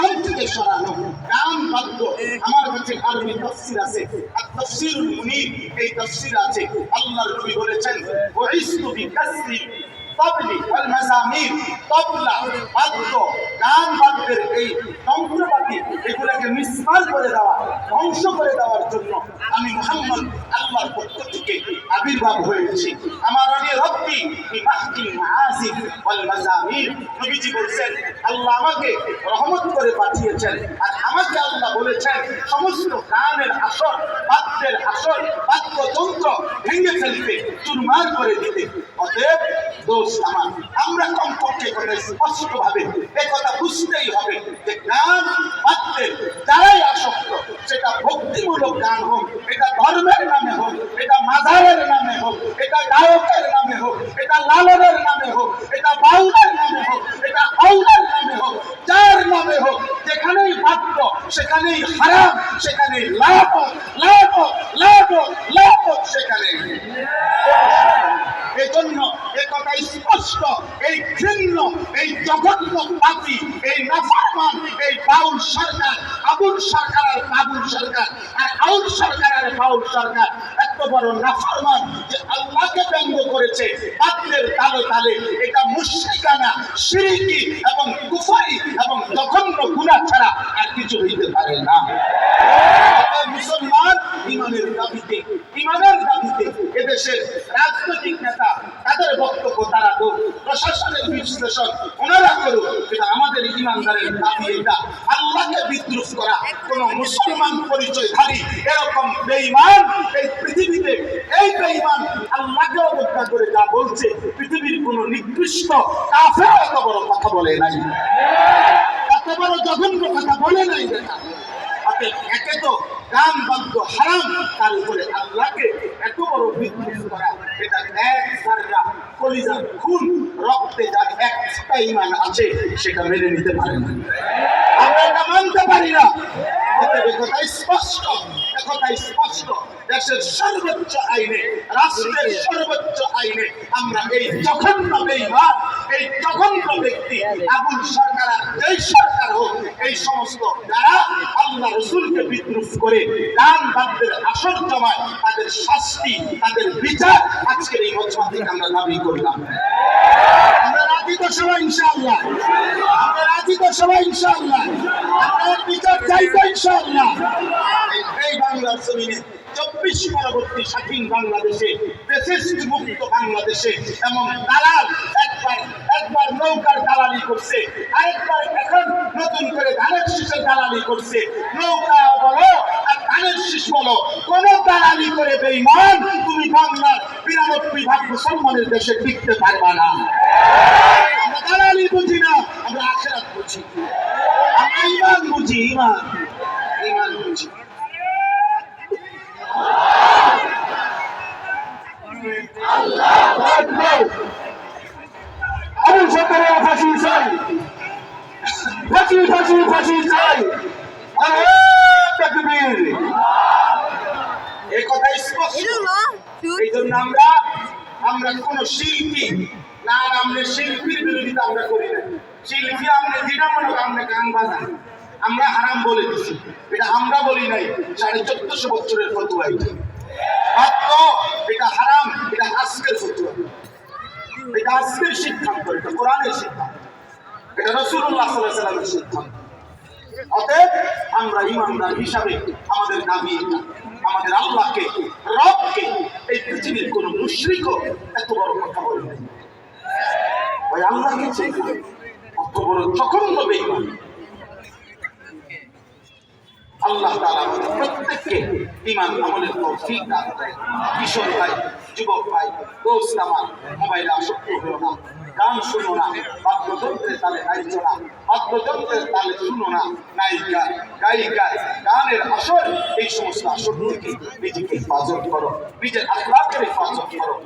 ইসলাম থেকে সরানো। গান বাদ্য আমার কাছে আরবি তফসির আছে। আর তফসির মুনির, এই তফসির আছে। আল্লাহর নবী বলেছেন ওয়াইস্তু বিকাসরি তবলি ওয়াল মাজামির তবলা, বাদ্য, গান, বাদ্যের এই যন্ত্রপাতি এগুলোকে মিসমাল করে দেওয়া, ধ্বংস করে দেওয়ার জন্য আমি মুহাম্মদ আল্লাহর পক্ষ থেকে আবির্ভাব হয়েছি। আমার অনেক রব্বি বিবাহটি মাহাজিব ওয়াল মাজামির নবীজি বলছেন, আল্লাহ আমাকে রহমত করে পাঠিয়েছেন আর আমাকে আল্লাহ বলেছেন, সমস্ত গানের আসর, বাদ্যের আসর, বাদ্যযন্ত্র ভেঙে ফেলতে চুরমার করে দিতে। অতএব দোষ আমার, আমরা কমপক্ষে কথা স্পষ্ট ভাবে এ কথা বুঝতেই হবে যে গান বাদ্যের যারাই আসক্ত, সেটা ভক্তিমূলক গান হোক, এটা ধর্মের নামে হোক, এটা মাজারের নামে হোক, এটা গায়কের নামে হোক, এটা লালনের নামে হোক, এটা বাউলের নামে হোক, এটা হাউলের নামে হোক, যার নামে হোক, যেখানেই বাদ্য, সেখানেই হারাম, সেখানেই লাভ লাভ লাভ লাভ সেখানে এজন্য এ স্পষ্ট এই ঘৃণ্য এই জঘন্য পাপি, এই নাফরমান, এই বাউল সরকার আবুল সরকার আর বাবুল সরকার, আর আউল সরকার আর বাউল সরকার, এত বড় নাফরমান যে আল্লাহকে ব্যঙ্গ করেছে পাত্রের তালে তালে। এটা মুশরিকানা শিরিকি এবং কুফারি এবং জঘন্য গুনাহ ছাড়া আর কিছু হইতে পারে না। মুসলমান ইমানের দাবিতে ইমানের দাবিতে এদেশের রাজনৈতিক নেতা তাদের বক্তব্য তারা হোক প্রশাসনের ওনারা করুক, এটা আমাদের ইমানদারের দাবি এটা। আল্লাহকে বিদ্রুপ করা, কোন মুসলমান পরিচয়ধারী এরকম বেঈমান এই পৃথিবীতে, এই বেঈমান আল্লাহকে অবজ্ঞা করে যা বলছে, পৃথিবীর কোন নিকৃষ্ট কাফের এত বড় কথা বলে নাই। এত বড় জঘন্য কথা বলে নাই দেখা একে তো গান বাদ্য হারাম, তার উপরে আল্লাহকে এত বড় বিদ্রুপ করা, এটা এক সাররা কলিজার খুন ইমান আছে, সেটা মেনে নিতে পারে না। আমরা এটা মানতে পারি না। সর্বোচ্চ আইনে, রাষ্ট্রের সর্বোচ্চ আইনে আমরা এই জঘন্য বেইমান, এই জঘন্য ব্যক্তি, আবুল সরকার আর সরকার হোক, এই সমস্ত যারা আল্লাহ রসুলকে বিদ্রুপ করে গান বাদ্যের আসর জমায়, তাদের শাস্তি, তাদের বিচার আজকের এই মজমা থেকে আমরা দাবি করলাম। রাজি তো সবাই, ইনশাআল্লাহ। আমরা রাজি তো সবাই, ইনশাআল্লাহ। আমরা বিচার চাইব ইনশাআল্লাহ। এই- বাংলার জমিনে চব্বিশ পরবর্তী স্বাধীন বাংলাদেশে ফেসিস্ট মুক্ত বাংলাদেশে এমন দালাল একবার একবার নৌকার দালালি করছে, আরেকবার এখন নতুন করে ধানের শীষের দালালি করছে। নৌকা বলো আর ধানের শীষ বলো, কোন দালালি করে বেইমান তুমি বাংলার বিরানব্বই ভাগ মুসলমানের দেশে টিকতে পারবা না। আমরা দালালি বুঝি না আমরা আখেরাত বুঝি। আমরা ইমান বুঝি ইমান। ইমান বুঝি। আবুল সরকারের ফাঁসি চাই। ফাঁসি ফাঁসি ফাঁসি চাই। এই কথা স্পষ্ট। এই জন্য আমরা আমরা কোন শিল্পী না আমরা শিল্পীর বিরোধিতা আমরা করি না। শিল্পী আমরা যেটা আমরা গান বাজান। আমরা হারাম বলে দিছি। এটা আমরা বলি নাই, সাড়ে চোদ্দশো বছরের ফতুয়া এটা। এটা হারাম, এটা আজকের ফতুয়া। এটা আজকের সিদ্ধান্ত, এটা কোরআনের সিদ্ধান্ত। এটা রসুল্লাহ সাল্লাহ সাল্লামের সিদ্ধান্ত। অতএব আমরা ইমানদার হিসাবে আমাদের দাবি আমাদের আল্লাহকে, রবকে, এই পৃথিবীর কোন মুশ্রিকও এত বড় কথা বলে নাই। ওই বড় আল্লাহ তাআলা প্রত্যেককে আমলের তৌফিক দান করেন। কিশোর ভাই, যুবক ভাই, দোস্ত আমার আসক্ত না। গান শুনো না, বাদ্যযন্ত্রের তালে নাইছো না। বাদ্যযন্ত্রের তালে শুনো না, নায়িকা, গায়িকা, গানের আসর। এই সমস্ত আসর থেকে নিজেকে হেফাজত করো। নিজের আখলাকের হেফাজত করো।